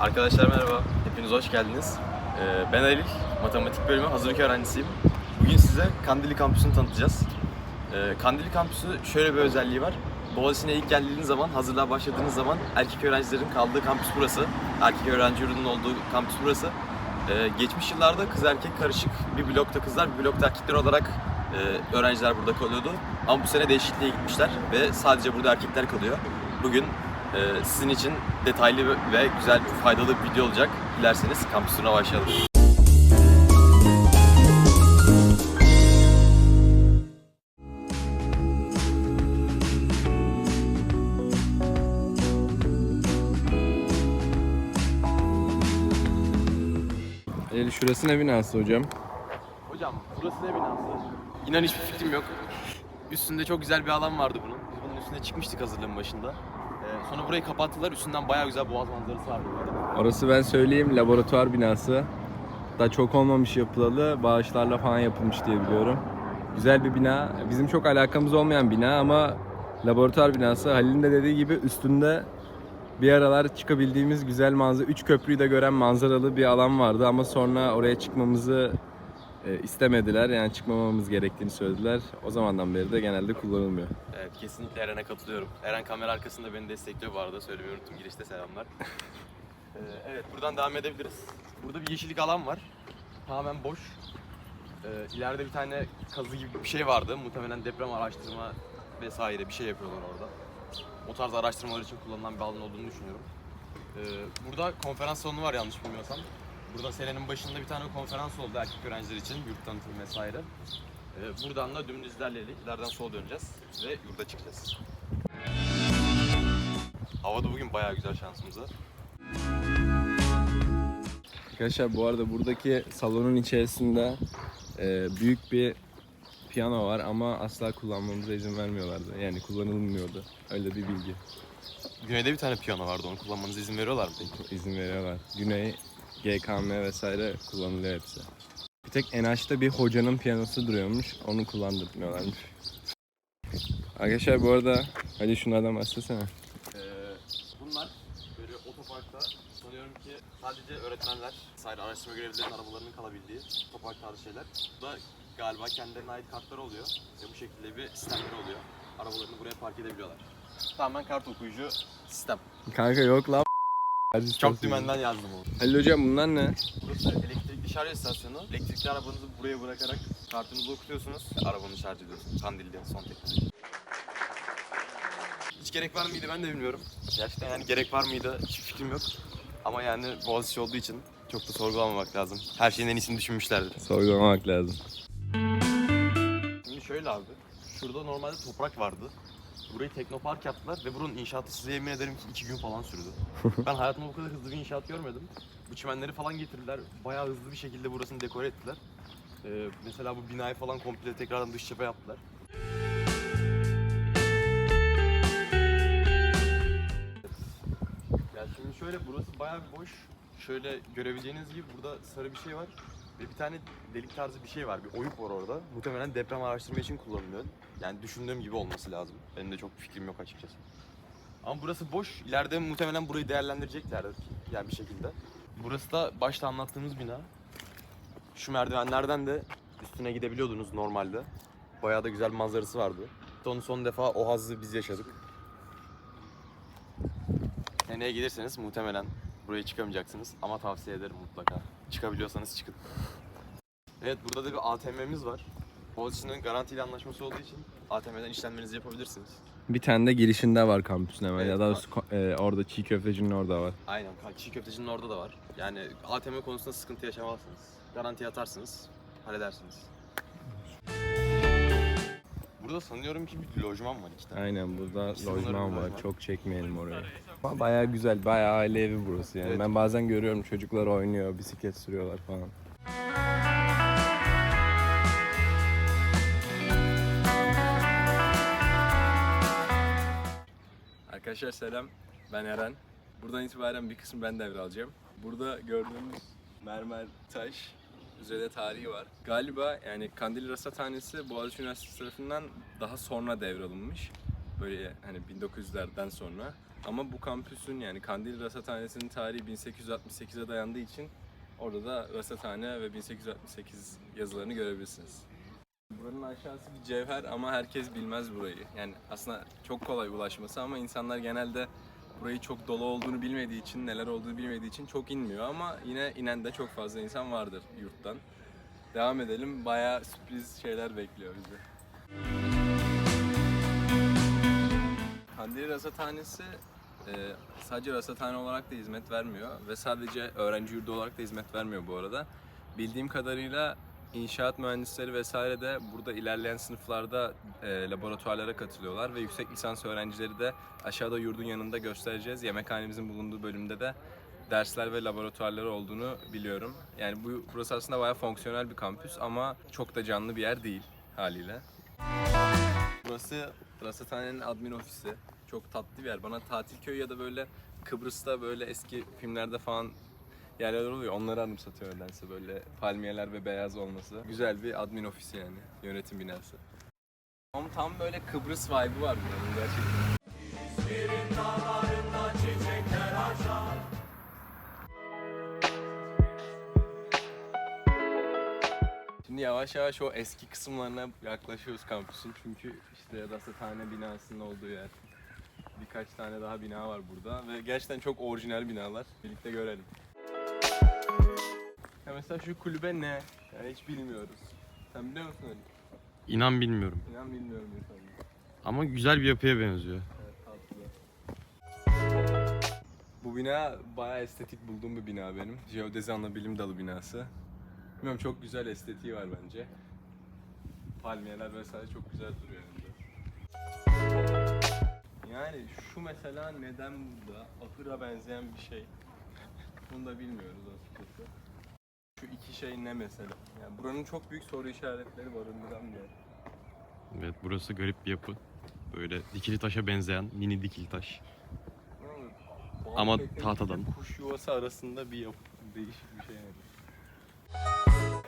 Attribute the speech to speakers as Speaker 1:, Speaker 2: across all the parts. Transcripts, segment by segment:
Speaker 1: Arkadaşlar merhaba, hepiniz hoş geldiniz. Ee, ben Halil, matematik bölümü hazırlık öğrencisiyim. Bugün size Kandilli Kampüsü'nü tanıtacağız. Ee, Kandilli Kampüsü şöyle bir özelliği var. Boğaziçi'ne ilk geldiğiniz zaman, hazırlığa başladığınız zaman erkek öğrencilerin kaldığı kampüs burası. Erkek öğrenci yurdunun olduğu kampüs burası. Ee, geçmiş yıllarda kız erkek karışık bir blokta kızlar, bir blokta erkekler olarak e, öğrenciler burada kalıyordu. Ama bu sene değişikliğe gitmişler ve sadece burada erkekler kalıyor. Bugün e, sizin için detaylı ve güzel, faydalı bir video olacak. Dilerseniz kampüs turuna başlayalım.
Speaker 2: El şurası ne binası hocam?
Speaker 1: Hocam burası ne binası? İnan hiçbir fikrim yok. Üstünde çok güzel bir alan vardı bunun. Biz bunun üstüne çıkmıştık hazırlığın başında. Sonra burayı kapattılar. Üstünden bayağı güzel boğaz manzarası arada.
Speaker 2: Orası ben söyleyeyim laboratuvar binası. Da çok olmamış yapılalı, bağışlarla falan yapılmış diye biliyorum. Güzel bir bina. Bizim çok alakamız olmayan bina ama laboratuvar binası. Halil'in de dediği gibi üstünde bir aralar çıkabildiğimiz güzel manzara, üç köprüyü de gören manzaralı bir alan vardı ama sonra oraya çıkmamızı e, istemediler. Yani çıkmamamız gerektiğini söylediler. O zamandan beri de genelde kullanılmıyor.
Speaker 1: Evet kesinlikle Eren'e katılıyorum. Eren kamera arkasında beni destekliyor bu arada. Söylemeyi unuttum. Girişte selamlar. Ee, evet buradan devam edebiliriz. Burada bir yeşillik alan var. Tamamen boş. Ee, ileride bir tane kazı gibi bir şey vardı. Muhtemelen deprem araştırma vesaire bir şey yapıyorlar orada. O tarz araştırmalar için kullanılan bir alan olduğunu düşünüyorum. Ee, burada konferans salonu var yanlış bilmiyorsam. Burada senenin başında bir tane konferans oldu erkek öğrenciler için yurt tanıtımı vesaire. Ee, buradan da dümdüz ilerleyerek ileriden sola döneceğiz ve yurda çıkacağız. Hava da bugün bayağı güzel şansımıza.
Speaker 2: Arkadaşlar bu arada buradaki salonun içerisinde e, büyük bir piyano var ama asla kullanmamıza izin vermiyorlardı. Yani kullanılmıyordu. Öyle bir bilgi.
Speaker 1: Güneyde bir tane piyano vardı onu kullanmanıza izin veriyorlar mı peki?
Speaker 2: İzin veriyorlar. Güney, GKM vesaire kullanılıyor hepsi. Bir tek NH'da bir hocanın piyanosu duruyormuş. Onu kullandırmıyorlarmış. Arkadaşlar bu arada hadi şunlardan bahsetsene.
Speaker 1: Ee, bunlar böyle otoparkta sanıyorum ki sadece öğretmenler, sadece araştırma görevlilerinin arabalarının kalabildiği otopark tarzı şeyler. Bu da galiba kendilerine ait kartları oluyor ve bu şekilde bir sistemleri oluyor. Arabalarını buraya park edebiliyorlar. Tamamen kart okuyucu sistem.
Speaker 2: Kanka yok lan.
Speaker 1: Çok dümenden yazdım onu.
Speaker 2: Halil hocam bunlar ne?
Speaker 1: Burası elektrikli şarj istasyonu. Elektrikli arabanızı buraya bırakarak kartınızı okutuyorsunuz. Arabanı şarj ediyorsunuz. Kandilli son teknoloji. Hiç gerek var mıydı ben de bilmiyorum. Gerçekten yani gerek var mıydı hiç fikrim yok. Ama yani Boğaziçi olduğu için çok da sorgulamamak lazım. Her şeyin en iyisini düşünmüşlerdir.
Speaker 2: Sorgulamamak lazım.
Speaker 1: Şimdi şöyle abi. Şurada normalde toprak vardı. Burayı teknopark yaptılar ve buranın inşaatı size yemin ederim ki iki gün falan sürdü. ben hayatımda bu kadar hızlı bir inşaat görmedim. Bu çimenleri falan getirdiler. Bayağı hızlı bir şekilde burasını dekore ettiler. Ee, mesela bu binayı falan komple tekrardan dış cephe yaptılar. Ya şimdi şöyle burası bayağı bir boş. Şöyle görebileceğiniz gibi burada sarı bir şey var. Ve bir tane delik tarzı bir şey var. Bir oyuk var orada. Muhtemelen deprem araştırma için kullanılıyor. Yani düşündüğüm gibi olması lazım. Benim de çok fikrim yok açıkçası. Ama burası boş. İleride muhtemelen burayı değerlendireceklerdir. Yani bir şekilde. Burası da başta anlattığımız bina. Şu merdivenlerden de üstüne gidebiliyordunuz normalde. Bayağı da güzel manzarası vardı. Son son defa o hazzı biz yaşadık. Seneye gelirseniz muhtemelen buraya çıkamayacaksınız ama tavsiye ederim mutlaka. Çıkabiliyorsanız çıkın. Evet burada da bir ATM'miz var. Boğaziçi'nin garantili anlaşması olduğu için ATM'den işlemlerinizi yapabilirsiniz.
Speaker 2: Bir tane de girişinde var kampüsün hemen.
Speaker 1: Evet,
Speaker 2: ya da e, orada çiğ köftecinin orada var.
Speaker 1: Aynen. Çiğ köftecinin orada da var. Yani ATM konusunda sıkıntı yaşamazsınız. Garanti atarsınız, halledersiniz. Burada sanıyorum ki bir lojman var iki tane.
Speaker 2: Aynen burada
Speaker 1: İkisi
Speaker 2: lojman
Speaker 1: bunların
Speaker 2: var.
Speaker 1: lojman.
Speaker 2: Çok çekmeyelim oraya. Ama bayağı güzel, bayağı aile evi burası yani.
Speaker 1: Evet.
Speaker 2: Ben bazen görüyorum çocuklar oynuyor, bisiklet sürüyorlar falan. Arkadaşlar selam. Ben Eren. Buradan itibaren bir kısmı ben devralacağım. Burada gördüğümüz mermer taş üzerinde tarihi var. Galiba yani Kandilli Rasathanesi Boğaziçi Üniversitesi tarafından daha sonra devralınmış. Böyle hani 1900'lerden sonra. Ama bu kampüsün yani Kandil Rasathanesi'nin tarihi 1868'e dayandığı için orada da rasathane ve 1868 yazılarını görebilirsiniz. Buranın aşağısı bir cevher ama herkes bilmez burayı. Yani aslında çok kolay ulaşması ama insanlar genelde burayı çok dolu olduğunu bilmediği için, neler olduğunu bilmediği için çok inmiyor ama yine inen de çok fazla insan vardır yurttan. Devam edelim. Bayağı sürpriz şeyler bekliyor bizi. Kandili Rasathanesi e, sadece rasathane olarak da hizmet vermiyor ve sadece öğrenci yurdu olarak da hizmet vermiyor bu arada. Bildiğim kadarıyla inşaat mühendisleri vesaire de burada ilerleyen sınıflarda e, laboratuvarlara katılıyorlar ve yüksek lisans öğrencileri de aşağıda yurdun yanında göstereceğiz. Yemekhanemizin bulunduğu bölümde de dersler ve laboratuvarları olduğunu biliyorum. Yani bu burası aslında bayağı fonksiyonel bir kampüs ama çok da canlı bir yer değil haliyle. Burası rasathanenin admin ofisi. Çok tatlı bir yer. Bana tatil köyü ya da böyle Kıbrıs'ta böyle eski filmlerde falan yerler oluyor. Onları anımsatıyor nedense böyle palmiyeler ve beyaz olması. Güzel bir admin ofisi yani. Yönetim binası. Ama tam böyle Kıbrıs vibe'ı var buranın gerçekten. Şimdi yavaş yavaş o eski kısımlarına yaklaşıyoruz kampüsün çünkü işte rasathane binasının olduğu yer. Birkaç tane daha bina var burada ve gerçekten çok orijinal binalar. Birlikte görelim. Ya mesela şu kulübe ne? Yani hiç bilmiyoruz. Sen biliyor musun öyle?
Speaker 1: İnan bilmiyorum.
Speaker 2: İnan bilmiyorum insanlar.
Speaker 1: Ama güzel bir yapıya benziyor.
Speaker 2: Evet tatlı. Bu bina bayağı estetik bulduğum bir bina benim. Jeodezi Anabilim Dalı binası. Bilmiyorum çok güzel estetiği var bence. Palmiyeler vesaire çok güzel duruyor önünde. Yani şu mesela neden burada ahıra benzeyen bir şey? Bunu da bilmiyoruz açıkçası. Şu iki şey ne mesela? Yani buranın çok büyük soru işaretleri barındıran bir yer.
Speaker 1: Evet burası garip bir yapı. Böyle dikili taşa benzeyen mini dikili taş.
Speaker 2: Ne olur?
Speaker 1: Ama tahtadan.
Speaker 2: Kuş yuvası arasında bir yapı. Değişik bir şey yani.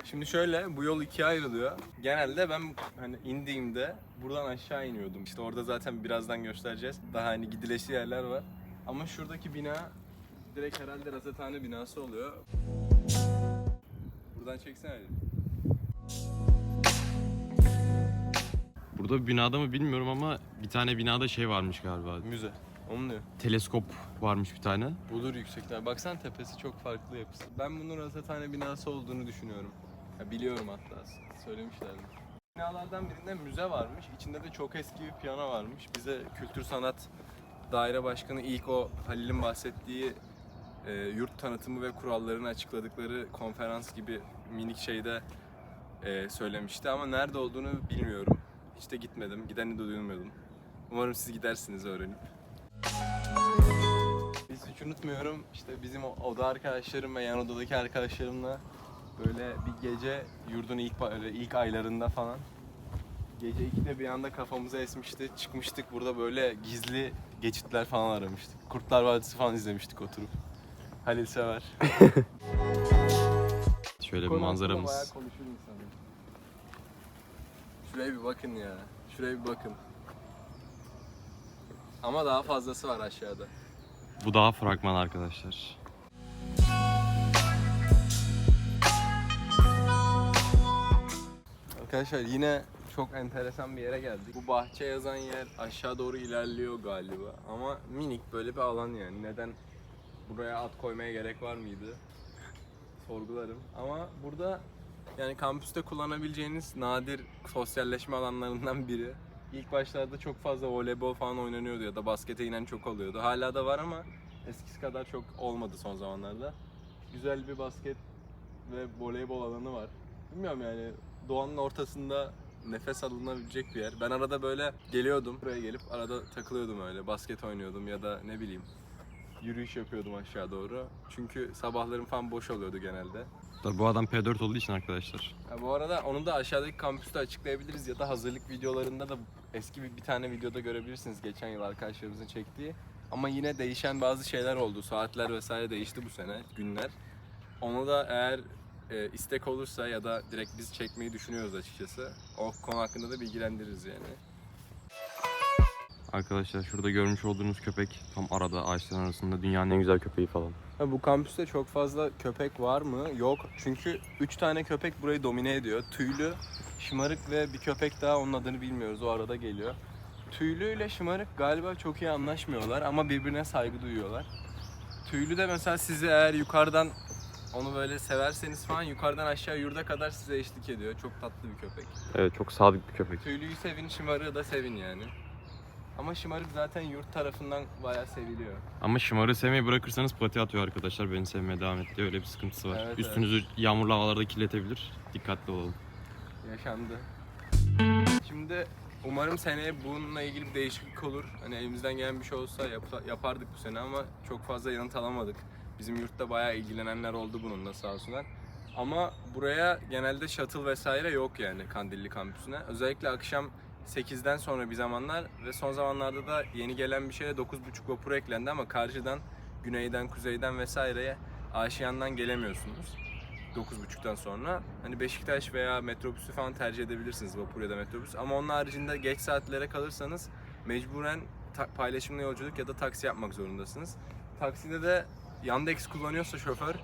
Speaker 2: Şimdi şöyle bu yol ikiye ayrılıyor. Genelde ben hani indiğimde buradan aşağı iniyordum. İşte orada zaten birazdan göstereceğiz. Daha hani gidileşli yerler var. Ama şuradaki bina direkt herhalde rasathane binası oluyor. Buradan çeksene. Ali.
Speaker 1: Burada bir binada mı bilmiyorum ama bir tane binada şey varmış galiba.
Speaker 2: Müze. Onu diyor.
Speaker 1: Teleskop varmış bir tane.
Speaker 2: Budur yüksekler. Baksan tepesi çok farklı yapısı. Ben bunun rasathane binası olduğunu düşünüyorum. Ya biliyorum hatta. Söylemişlerdi. Binalardan birinde müze varmış. İçinde de çok eski bir piyano varmış. Bize Kültür Sanat Daire Başkanı ilk o Halil'in bahsettiği e, yurt tanıtımı ve kurallarını açıkladıkları konferans gibi minik şeyde e, söylemişti ama nerede olduğunu bilmiyorum. Hiç de gitmedim. Gideni de duymadım. Umarım siz gidersiniz öğrenip. Biz hiç unutmuyorum işte bizim oda arkadaşlarım ve yan odadaki arkadaşlarımla böyle bir gece yurdun ilk ilk aylarında falan gece 2'de bir anda kafamıza esmişti. Çıkmıştık burada böyle gizli geçitler falan aramıştık. Kurtlar Vadisi falan izlemiştik oturup. Halil sever.
Speaker 1: Şöyle bir manzaramız.
Speaker 2: Şuraya bir bakın ya. Şuraya bir bakın. Ama daha fazlası var aşağıda.
Speaker 1: Bu daha fragman arkadaşlar.
Speaker 2: Arkadaşlar yine çok enteresan bir yere geldik. Bu bahçe yazan yer aşağı doğru ilerliyor galiba. Ama minik böyle bir alan yani. Neden buraya at koymaya gerek var mıydı? Sorgularım. Ama burada yani kampüste kullanabileceğiniz nadir sosyalleşme alanlarından biri. İlk başlarda çok fazla voleybol falan oynanıyordu ya da baskete inen çok oluyordu. Hala da var ama eskisi kadar çok olmadı son zamanlarda. Güzel bir basket ve voleybol alanı var. Bilmiyorum yani doğanın ortasında nefes alınabilecek bir yer. Ben arada böyle geliyordum buraya gelip arada takılıyordum öyle basket oynuyordum ya da ne bileyim yürüyüş yapıyordum aşağı doğru. Çünkü sabahlarım falan boş oluyordu genelde.
Speaker 1: Tabii bu adam P4 olduğu için arkadaşlar.
Speaker 2: Ha, bu arada onu da aşağıdaki kampüste açıklayabiliriz ya da hazırlık videolarında da eski bir, bir tane videoda görebilirsiniz geçen yıl arkadaşlarımızın çektiği. Ama yine değişen bazı şeyler oldu. Saatler vesaire değişti bu sene, günler. Onu da eğer e, istek olursa ya da direkt biz çekmeyi düşünüyoruz açıkçası. O konu hakkında da bilgilendiririz yani.
Speaker 1: Arkadaşlar şurada görmüş olduğunuz köpek tam arada ağaçların arasında dünyanın en güzel köpeği falan.
Speaker 2: Ha, bu kampüste çok fazla köpek var mı? Yok. Çünkü 3 tane köpek burayı domine ediyor. Tüylü, şımarık ve bir köpek daha onun adını bilmiyoruz. O arada geliyor. Tüylü ile şımarık galiba çok iyi anlaşmıyorlar ama birbirine saygı duyuyorlar. Tüylü de mesela sizi eğer yukarıdan onu böyle severseniz falan yukarıdan aşağı yurda kadar size eşlik ediyor. Çok tatlı bir köpek.
Speaker 1: Evet çok sadık bir köpek.
Speaker 2: Tüylüyü sevin, şımarığı da sevin yani. Ama şımarık zaten yurt tarafından bayağı seviliyor.
Speaker 1: Ama şımarığı sevmeyi bırakırsanız pati atıyor arkadaşlar. Beni sevmeye devam etti. Öyle bir sıkıntısı var.
Speaker 2: Evet,
Speaker 1: Üstünüzü yağmurlu havalarda kirletebilir. Dikkatli olalım.
Speaker 2: yaşandı. Şimdi umarım seneye bununla ilgili bir değişiklik olur. Hani elimizden gelen bir şey olsa yap- yapardık bu sene ama çok fazla yanıt alamadık. Bizim yurtta bayağı ilgilenenler oldu bununla sağ olsunlar. Ama buraya genelde shuttle vesaire yok yani Kandilli kampüsüne. Özellikle akşam 8'den sonra bir zamanlar ve son zamanlarda da yeni gelen bir şeyle 9.30 vapur eklendi ama karşıdan güneyden, kuzeyden vesaireye Aşiyan'dan gelemiyorsunuz. 9.30'dan sonra. Hani Beşiktaş veya metrobüsü falan tercih edebilirsiniz vapur ya da metrobüs. Ama onun haricinde geç saatlere kalırsanız mecburen paylaşımlı yolculuk ya da taksi yapmak zorundasınız. Takside de Yandex kullanıyorsa şoför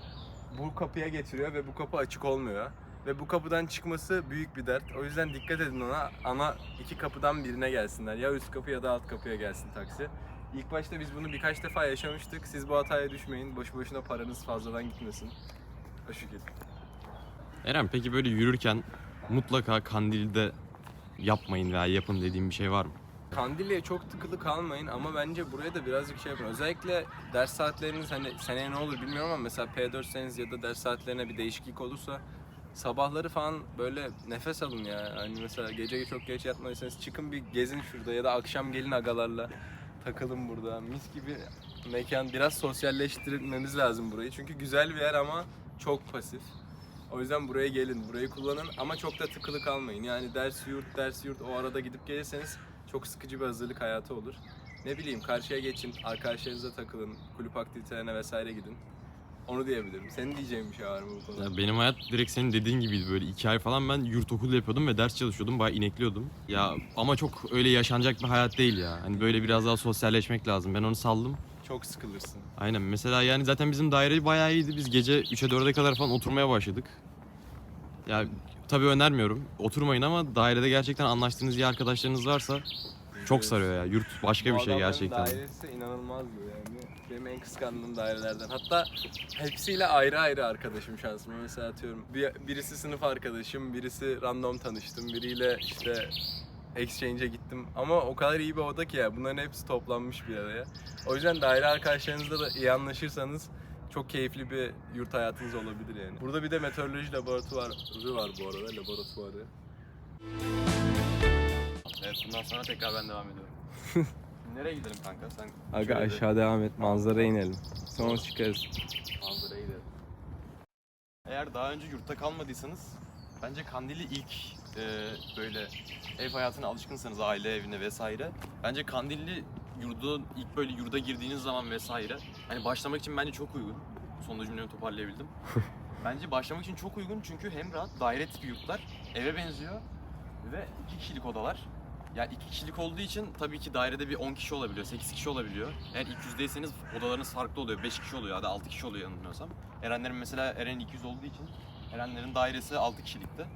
Speaker 2: bu kapıya getiriyor ve bu kapı açık olmuyor. Ve bu kapıdan çıkması büyük bir dert. O yüzden dikkat edin ona. Ana iki kapıdan birine gelsinler. Ya üst kapı ya da alt kapıya gelsin taksi. İlk başta biz bunu birkaç defa yaşamıştık. Siz bu hataya düşmeyin. Boşu boşuna paranız fazladan gitmesin. O şekilde.
Speaker 1: Eren peki böyle yürürken mutlaka kandilde yapmayın veya yapın dediğim bir şey var mı?
Speaker 2: Kandilli'ye çok tıkılı kalmayın ama bence buraya da birazcık şey yapın. Özellikle ders saatleriniz hani seneye ne olur bilmiyorum ama mesela P4'seniz ya da ders saatlerine bir değişiklik olursa sabahları falan böyle nefes alın ya. Hani mesela gece çok geç yatmadıysanız çıkın bir gezin şurada ya da akşam gelin agalarla takılın burada. Mis gibi mekan biraz sosyalleştirmemiz lazım burayı. Çünkü güzel bir yer ama çok pasif. O yüzden buraya gelin, burayı kullanın ama çok da tıkılı kalmayın. Yani ders yurt, ders yurt o arada gidip gelirseniz çok sıkıcı bir hazırlık hayatı olur. Ne bileyim karşıya geçin, arkadaşlarınızla takılın, kulüp aktivitelerine vesaire gidin. Onu diyebilirim. Senin diyeceğin bir şey var mı bu konuda?
Speaker 1: Ya benim hayat direkt senin dediğin gibiydi böyle iki ay falan ben yurt okulu yapıyordum ve ders çalışıyordum bayağı inekliyordum. Ya ama çok öyle yaşanacak bir hayat değil ya. Hani böyle biraz daha sosyalleşmek lazım. Ben onu saldım.
Speaker 2: Çok sıkılırsın.
Speaker 1: Aynen mesela yani zaten bizim daire bayağı iyiydi. Biz gece 3'e 4'e kadar falan oturmaya başladık. Ya tabii önermiyorum. Oturmayın ama dairede gerçekten anlaştığınız iyi arkadaşlarınız varsa çok sarıyor ya. Yurt başka bir şey gerçekten.
Speaker 2: dairesi inanılmazdı yani. Benim en kıskandığım dairelerden. Hatta hepsiyle ayrı ayrı arkadaşım şansıma. Mesela atıyorum bir, birisi sınıf arkadaşım, birisi random tanıştım, biriyle işte exchange'e gittim. Ama o kadar iyi bir oda ki ya bunların hepsi toplanmış bir araya. O yüzden daire arkadaşlarınızla da iyi anlaşırsanız çok keyifli bir yurt hayatınız olabilir yani. Burada bir de meteoroloji laboratuvarı var bu arada, laboratuvarı.
Speaker 1: Evet bundan sonra tekrar ben devam ediyorum. Nereye gidelim kanka? Sen
Speaker 2: Aga
Speaker 1: şöyle
Speaker 2: aşağı devam et, manzaraya inelim. Sonra çıkarız.
Speaker 1: manzaraya gidelim. Eğer daha önce yurtta kalmadıysanız bence Kandilli ilk e, böyle ev hayatına alışkınsanız aile evine vesaire bence Kandilli yurdu ilk böyle yurda girdiğiniz zaman vesaire hani başlamak için bence çok uygun. Sonunda cümlemi toparlayabildim. bence başlamak için çok uygun çünkü hem rahat daire tipi yurtlar eve benziyor ve iki kişilik odalar. Ya iki kişilik olduğu için tabii ki dairede bir 10 kişi olabiliyor, 8 kişi olabiliyor. Eğer 200'deyseniz odalarınız farklı oluyor. 5 kişi oluyor ya da 6 kişi oluyor yanılmıyorsam. Erenlerin mesela Eren 200 olduğu için Erenlerin dairesi 6 kişilikti.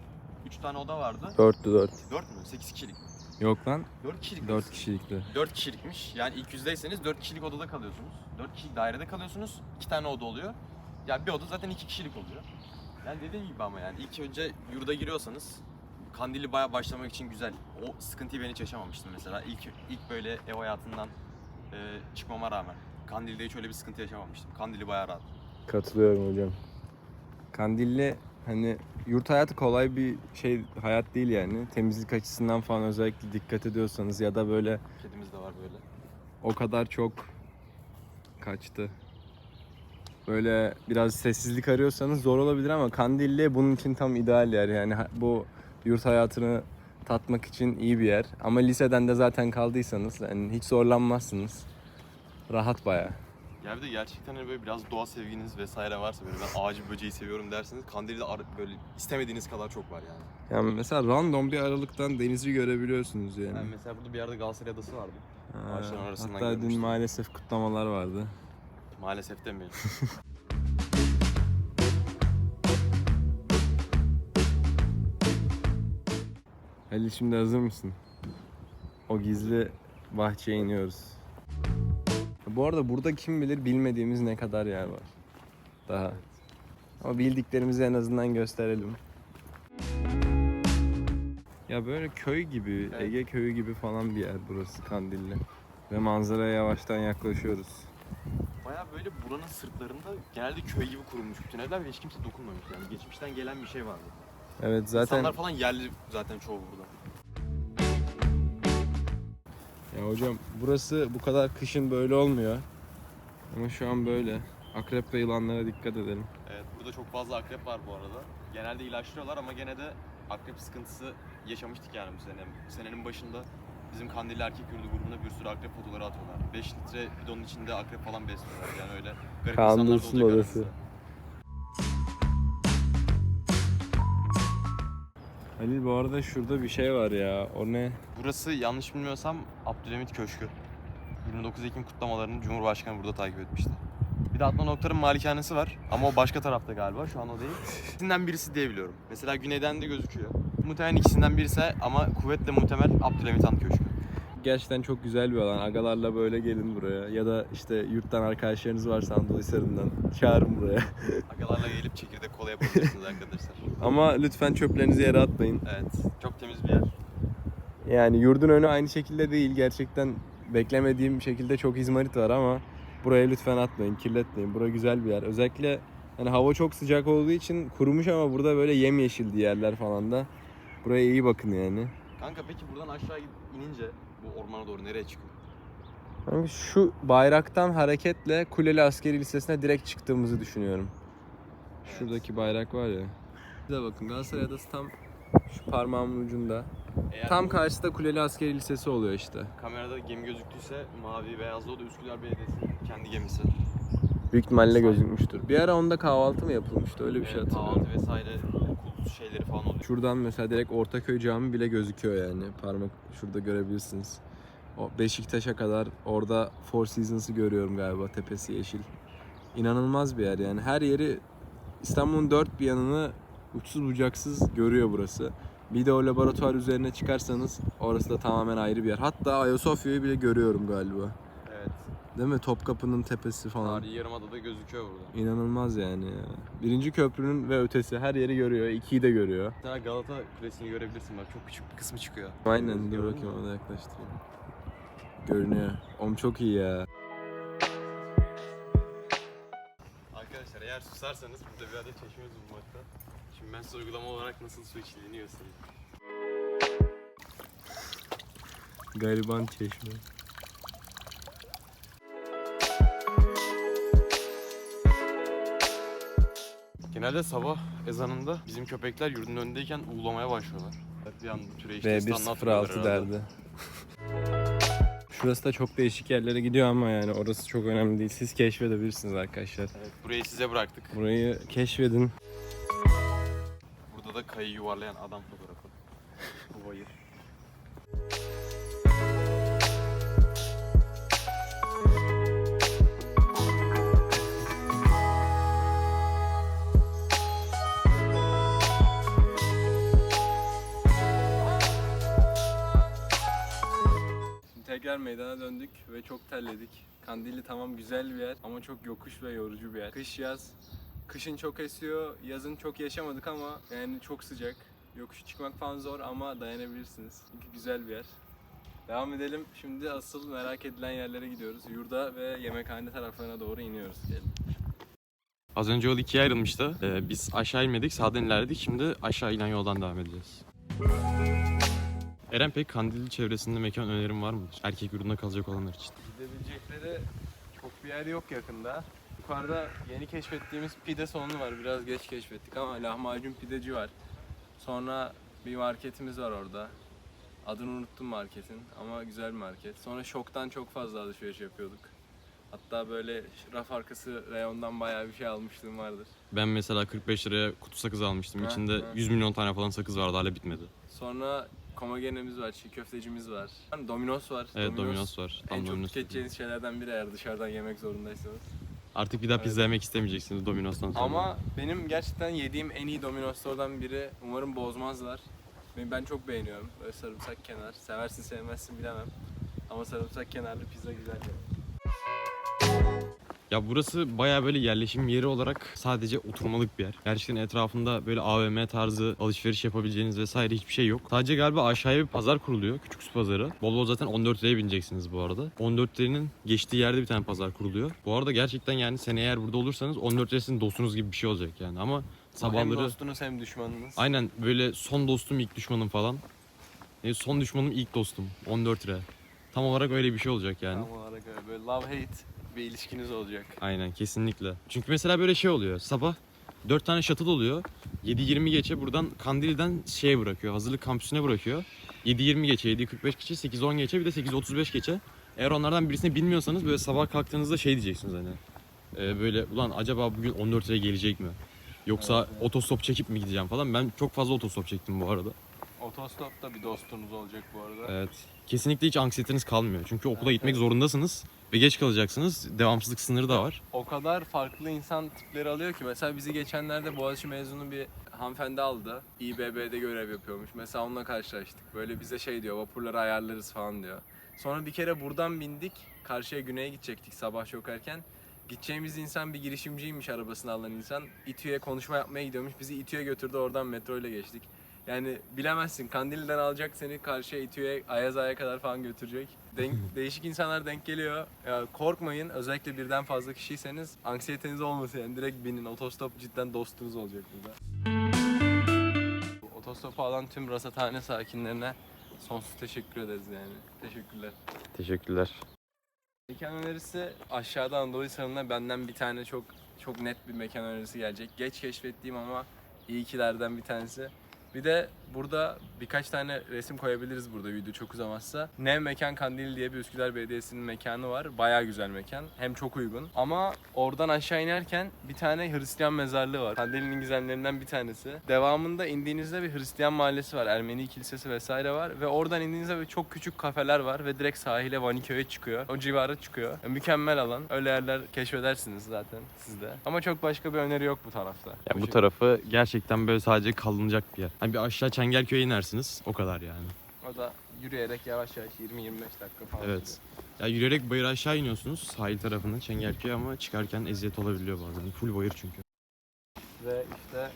Speaker 1: 3 tane oda vardı.
Speaker 2: 4'tü 4.
Speaker 1: 4 mü? 8 kişilik.
Speaker 2: Yok lan
Speaker 1: 4 kişilik.
Speaker 2: 4 kişilikti.
Speaker 1: 4 kişilikmiş. Yani 200'deyseniz 4 kişilik odada kalıyorsunuz. 4 kişilik dairede kalıyorsunuz. 2 tane oda oluyor. Yani bir oda zaten 2 kişilik oluyor. Yani dediğim gibi ama yani ilk önce yurda giriyorsanız Kandilli bayağı başlamak için güzel. O sıkıntıyı ben hiç yaşamamıştım mesela. İlk ilk böyle ev hayatından e, çıkmama rağmen. Kandilli'de hiç öyle bir sıkıntı yaşamamıştım. Kandilli bayağı rahat.
Speaker 2: Katılıyorum hocam. Kandilli hani yurt hayatı kolay bir şey hayat değil yani. Temizlik açısından falan özellikle dikkat ediyorsanız ya da böyle
Speaker 1: Kedimiz de var böyle.
Speaker 2: o kadar çok kaçtı. Böyle biraz sessizlik arıyorsanız zor olabilir ama Kandilli bunun için tam ideal yer. Yani ha- bu yurt hayatını tatmak için iyi bir yer. Ama liseden de zaten kaldıysanız yani hiç zorlanmazsınız. Rahat bayağı.
Speaker 1: Ya bir de gerçekten hani böyle biraz doğa sevginiz vesaire varsa böyle ben ağacı böceği seviyorum derseniz Kandilli'de böyle istemediğiniz kadar çok var yani.
Speaker 2: Yani mesela random bir aralıktan denizi görebiliyorsunuz yani.
Speaker 1: Yani mesela burada bir yerde Galatasaray adası vardı. Ağaçların
Speaker 2: Ee,
Speaker 1: arasından
Speaker 2: Hatta dün
Speaker 1: görmüştüm.
Speaker 2: maalesef kutlamalar vardı.
Speaker 1: Maalesef demeyelim.
Speaker 2: Halil şimdi hazır mısın? O gizli bahçeye iniyoruz. Bu arada burada kim bilir bilmediğimiz ne kadar yer var. Daha. Ama bildiklerimizi en azından gösterelim. Ya böyle köy gibi. Ege köyü gibi falan bir yer burası Kandilli. Ve manzaraya yavaştan yaklaşıyoruz.
Speaker 1: Baya böyle buranın sırtlarında genelde köy gibi kurulmuş bütün evler ve hiç kimse dokunmamış yani. Geçmişten gelen bir şey vardı.
Speaker 2: Evet zaten
Speaker 1: İnsanlar falan yerli zaten çoğu burada.
Speaker 2: ya hocam burası bu kadar kışın böyle olmuyor. Ama şu an böyle. Akrep ve yılanlara dikkat edelim.
Speaker 1: Evet burada çok fazla akrep var bu arada. Genelde ilaçlıyorlar ama gene de akrep sıkıntısı yaşamıştık yani bu sene. Senenin başında bizim Kandilli Erkek Yurdu grubuna bir sürü akrep fotoğrafları atıyorlar. 5 litre bidonun içinde akrep falan besliyorlar yani öyle garip insanlar da
Speaker 2: Kandırsın
Speaker 1: olacak
Speaker 2: orası.
Speaker 1: aranızda.
Speaker 2: Halil bu arada şurada bir şey var ya. O ne?
Speaker 1: Burası yanlış bilmiyorsam Abdülhamit Köşkü. 29 Ekim kutlamalarını Cumhurbaşkanı burada takip etmişti. Bir de Adnan Oktar'ın malikanesi var ama o başka tarafta galiba şu an o değil. İkisinden birisi diye biliyorum. Mesela güneyden de gözüküyor. Muhtemelen ikisinden birisi ama kuvvetle muhtemel Abdülhamit Han Köşkü.
Speaker 2: Gerçekten çok güzel bir alan. Agalarla böyle gelin buraya. Ya da işte yurttan arkadaşlarınız varsa Anadoluhisar'ından çağırın buraya.
Speaker 1: Agalarla gelip çekirdek kola yapabilirsiniz arkadaşlar.
Speaker 2: Ama lütfen çöplerinizi yere atmayın.
Speaker 1: Evet, çok temiz bir yer.
Speaker 2: Yani yurdun önü aynı şekilde değil. Gerçekten beklemediğim şekilde çok izmarit var ama buraya lütfen atmayın, kirletmeyin. Bura güzel bir yer. Özellikle hani hava çok sıcak olduğu için kurumuş ama burada böyle yemyeşil yerler falan da. Buraya iyi bakın yani.
Speaker 1: Kanka peki buradan aşağı inince bu ormana doğru nereye çıkıyor?
Speaker 2: Kanka şu bayraktan hareketle Kuleli Askeri Lisesi'ne direkt çıktığımızı düşünüyorum.
Speaker 1: Evet.
Speaker 2: Şuradaki bayrak var ya. Bir de bakın Galatasaray Adası tam şu parmağımın ucunda.
Speaker 1: Eğer
Speaker 2: Tam
Speaker 1: bu
Speaker 2: karşısında Kuleli Askeri Lisesi oluyor işte.
Speaker 1: kamerada gemi gözüktüyse mavi beyazlı o da Üsküdar Belediyesi'nin kendi gemisi.
Speaker 2: Büyük ihtimalle gözükmüştür. Bir ara onda kahvaltı mı yapılmıştı öyle bir şey
Speaker 1: Evet,
Speaker 2: hatırlıyorum.
Speaker 1: Kahvaltı vesaire şeyleri falan oluyor.
Speaker 2: Şuradan mesela direkt Ortaköy Camii bile gözüküyor yani. Parmak şurada görebilirsiniz. O Beşiktaş'a kadar orada Four Seasons'ı görüyorum galiba tepesi yeşil. İnanılmaz bir yer yani. Her yeri İstanbul'un dört bir yanını uçsuz bucaksız görüyor burası. Bir de o laboratuvar üzerine çıkarsanız orası da tamamen ayrı bir yer. Hatta Ayasofya'yı bile görüyorum galiba. Değil mi? Topkapı'nın tepesi falan.
Speaker 1: Tarihi Yarımada'da gözüküyor burada.
Speaker 2: İnanılmaz yani ya. Birinci köprünün ve ötesi her yeri görüyor. ikiyi de görüyor.
Speaker 1: Mesela Galata Kulesi'ni görebilirsin bak çok küçük bir kısmı çıkıyor.
Speaker 2: Aynen dur bakayım ona yaklaştırayım. Görünüyor. Oğlum çok iyi ya.
Speaker 1: Arkadaşlar eğer susarsanız burada bir adet çeşmemiz bulunmakta. Şimdi ben size uygulama olarak nasıl su içildiğini göstereyim.
Speaker 2: Gariban çeşme.
Speaker 1: Genelde sabah ezanında bizim köpekler yurdun önündeyken uğulamaya başlıyorlar. Bir anda türe
Speaker 2: B106 derdi. Şurası da çok değişik yerlere gidiyor ama yani orası çok önemli değil. Siz keşfedebilirsiniz arkadaşlar.
Speaker 1: Evet, burayı size bıraktık.
Speaker 2: Burayı keşfedin.
Speaker 1: Burada da kayı yuvarlayan adam fotoğrafı.
Speaker 2: Tekrar meydana döndük ve çok terledik. Kandilli tamam güzel bir yer ama çok yokuş ve yorucu bir yer. Kış yaz. Kışın çok esiyor, yazın çok yaşamadık ama yani çok sıcak. Yokuş çıkmak falan zor ama dayanabilirsiniz. Çünkü güzel bir yer. Devam edelim. Şimdi asıl merak edilen yerlere gidiyoruz. Yurda ve yemekhane taraflarına doğru iniyoruz. Gelin.
Speaker 1: Az önce yol ikiye ayrılmıştı. Ee, biz aşağı inmedik, sağdan ilerledik. Şimdi aşağı inen yoldan devam edeceğiz. Eren pek Kandilli çevresinde mekan önerim var mıdır? Erkek yurdunda kalacak olanlar için.
Speaker 2: Gidebilecekleri çok bir yer yok yakında. Yukarıda yeni keşfettiğimiz pide salonu var. Biraz geç keşfettik ama lahmacun pideci var. Sonra bir marketimiz var orada. Adını unuttum marketin ama güzel bir market. Sonra şoktan çok fazla alışveriş yapıyorduk. Hatta böyle raf arkası reyondan bayağı bir şey almışlığım vardır.
Speaker 1: Ben mesela 45 liraya kutu sakız almıştım.
Speaker 2: Ha,
Speaker 1: İçinde
Speaker 2: ha.
Speaker 1: 100 milyon tane falan sakız vardı hala bitmedi.
Speaker 2: Sonra komagenimiz var, çiğ köftecimiz var. Domino's var.
Speaker 1: Evet Domino's var. Tam
Speaker 2: En çok
Speaker 1: Domino's.
Speaker 2: tüketeceğiniz şeylerden biri eğer dışarıdan yemek zorundaysanız.
Speaker 1: Artık bir daha pizza yemek istemeyeceksiniz Domino's'tan sonra.
Speaker 2: Ama benim gerçekten yediğim en iyi Domino'slardan biri. Umarım bozmazlar. Ben, ben çok beğeniyorum. Böyle sarımsak kenar. Seversin sevmezsin bilemem. Ama sarımsak kenarlı pizza güzel. yani.
Speaker 1: Ya burası baya böyle yerleşim yeri olarak sadece oturmalık bir yer. Gerçekten etrafında böyle AVM tarzı alışveriş yapabileceğiniz vesaire hiçbir şey yok. Sadece galiba aşağıya bir pazar kuruluyor. Küçük su pazarı. Bol bol zaten 14 liraya bineceksiniz bu arada. 14 liranın geçtiği yerde bir tane pazar kuruluyor. Bu arada gerçekten yani seneye eğer burada olursanız 14 lira sizin dostunuz gibi bir şey olacak yani. Ama
Speaker 2: Hem
Speaker 1: sabahları...
Speaker 2: dostunuz hem düşmanınız.
Speaker 1: Aynen böyle son dostum ilk düşmanım falan. E, son düşmanım ilk dostum. 14 lira. Tam olarak öyle bir şey olacak yani.
Speaker 2: Tam olarak öyle. Böyle love hate bir ilişkiniz olacak.
Speaker 1: Aynen kesinlikle. Çünkü mesela böyle şey oluyor. Sabah 4 tane shuttle oluyor. 7.20 geçe buradan Kandilli'den şeye bırakıyor. Hazırlık kampüsüne bırakıyor. 7.20 geçe, 7.45 geçe, 8.10 geçe bir de 8.35 geçe. Eğer onlardan birisini bilmiyorsanız böyle sabah kalktığınızda şey diyeceksiniz hani. e, böyle ulan acaba bugün 14 liraya gelecek mi? Yoksa otostop çekip mi gideceğim falan. Ben çok fazla otostop çektim bu arada.
Speaker 2: Otostopta bir dostunuz olacak bu arada.
Speaker 1: Evet. Kesinlikle hiç anksiyeteniz kalmıyor. Çünkü okula gitmek zorundasınız ve geç kalacaksınız. Devamsızlık sınırı da var.
Speaker 2: O kadar farklı insan tipleri alıyor ki mesela bizi geçenlerde Boğaziçi mezunu bir hanımefendi aldı. İBB'de görev yapıyormuş. Mesela onunla karşılaştık. Böyle bize şey diyor vapurları ayarlarız falan diyor. Sonra bir kere buradan bindik. Karşıya güneye gidecektik sabah çok erken. Gideceğimiz insan bir girişimciymiş arabasını alan insan. İTÜ'ye konuşma yapmaya gidiyormuş. Bizi İTÜ'ye götürdü oradan metro ile geçtik. Yani bilemezsin Kandilli'den alacak seni karşıya İTÜ'ye Ayaz Ağa'ya kadar falan götürecek. Denk, değişik insanlar denk geliyor. Ya korkmayın özellikle birden fazla kişiyseniz anksiyeteniz olmasın yani direkt binin. Otostop cidden dostunuz olacak burada. Bu Otostopu alan tüm rasathane sakinlerine sonsuz teşekkür ederiz yani. Teşekkürler.
Speaker 1: Teşekkürler.
Speaker 2: Mekan önerisi aşağıda Anadolu Hisarı'nda benden bir tane çok çok net bir mekan önerisi gelecek. Geç keşfettiğim ama iyi kilerden bir tanesi. Bir de burada birkaç tane resim koyabiliriz burada video çok uzamazsa. Ne Mekan Kandili diye bir Üsküdar Belediyesi'nin mekanı var. Baya güzel mekan. Hem çok uygun. Ama oradan aşağı inerken bir tane Hristiyan mezarlığı var. Kandili'nin gizemlerinden bir tanesi. Devamında indiğinizde bir Hristiyan mahallesi var. Ermeni kilisesi vesaire var. Ve oradan indiğinizde böyle çok küçük kafeler var. Ve direkt sahile Vaniköy'e çıkıyor. O civara çıkıyor. E, mükemmel alan. Öyle yerler keşfedersiniz zaten siz de. Ama çok başka bir öneri yok bu tarafta.
Speaker 1: Ya bu tarafı gerçekten böyle sadece kalınacak bir yer. Hani bir aşağı Çengelköy'e inersiniz. O kadar yani.
Speaker 2: O da yürüyerek yavaş yavaş 20-25 dakika falan.
Speaker 1: Evet. Ya yürüyerek bayır aşağı iniyorsunuz sahil tarafına Çengelköy ama çıkarken eziyet olabiliyor bazen. Full bayır çünkü.
Speaker 2: Ve işte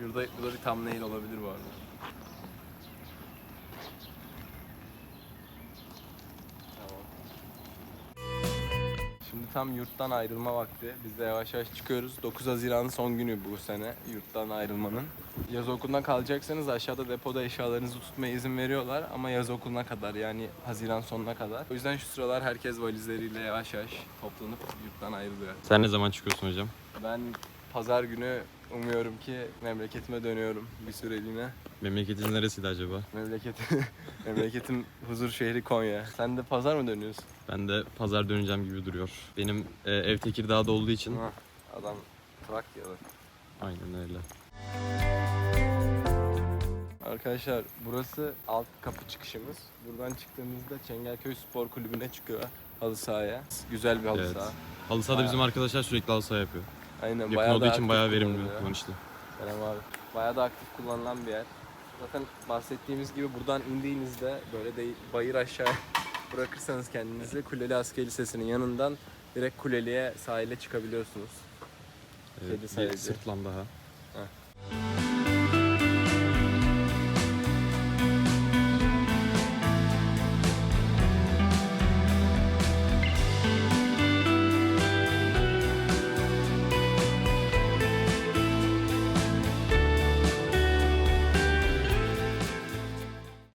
Speaker 2: burada, burada bir thumbnail olabilir bu arada. Tam yurttan ayrılma vakti. Biz de yavaş yavaş çıkıyoruz. 9 Haziran'ın son günü bu sene yurttan ayrılmanın. Yaz okuluna kalacaksanız aşağıda depoda eşyalarınızı tutmaya izin veriyorlar ama yaz okuluna kadar yani Haziran sonuna kadar. O yüzden şu sıralar herkes valizleriyle yavaş yavaş toplanıp yurttan ayrılıyor.
Speaker 1: Sen ne zaman çıkıyorsun hocam?
Speaker 2: Ben pazar günü umuyorum ki memleketime dönüyorum bir süreliğine.
Speaker 1: Memleketiniz neresiydi acaba?
Speaker 2: Memleket, memleketim huzur şehri Konya. Sen de pazar mı dönüyorsun?
Speaker 1: Ben de pazar döneceğim gibi duruyor. Benim e, ev Tekirdağ'da olduğu için
Speaker 2: Hah, Adam Trakyalı.
Speaker 1: aynen öyle.
Speaker 2: Arkadaşlar burası alt kapı çıkışımız. Buradan çıktığımızda Çengelköy Spor Kulübü'ne çıkıyor halı sahaya. Güzel bir halı
Speaker 1: Evet.
Speaker 2: saha.
Speaker 1: Halı sahada
Speaker 2: Bayağı.
Speaker 1: bizim arkadaşlar sürekli halı saha yapıyor.
Speaker 2: Aynen
Speaker 1: Yakın
Speaker 2: bayağı
Speaker 1: olduğu için bayağı verimli
Speaker 2: kullanılıyor.
Speaker 1: kullanışlı.
Speaker 2: Selam abi. Bayağı da aktif kullanılan bir yer. Zaten bahsettiğimiz gibi buradan indiğinizde böyle de bayır aşağı bırakırsanız kendinizi Kuleli Asker Lisesi'nin yanından direkt Kuleli'ye sahile çıkabiliyorsunuz.
Speaker 1: Evet,
Speaker 2: Kedi
Speaker 1: bir
Speaker 2: sayıcı.
Speaker 1: sırtlan daha.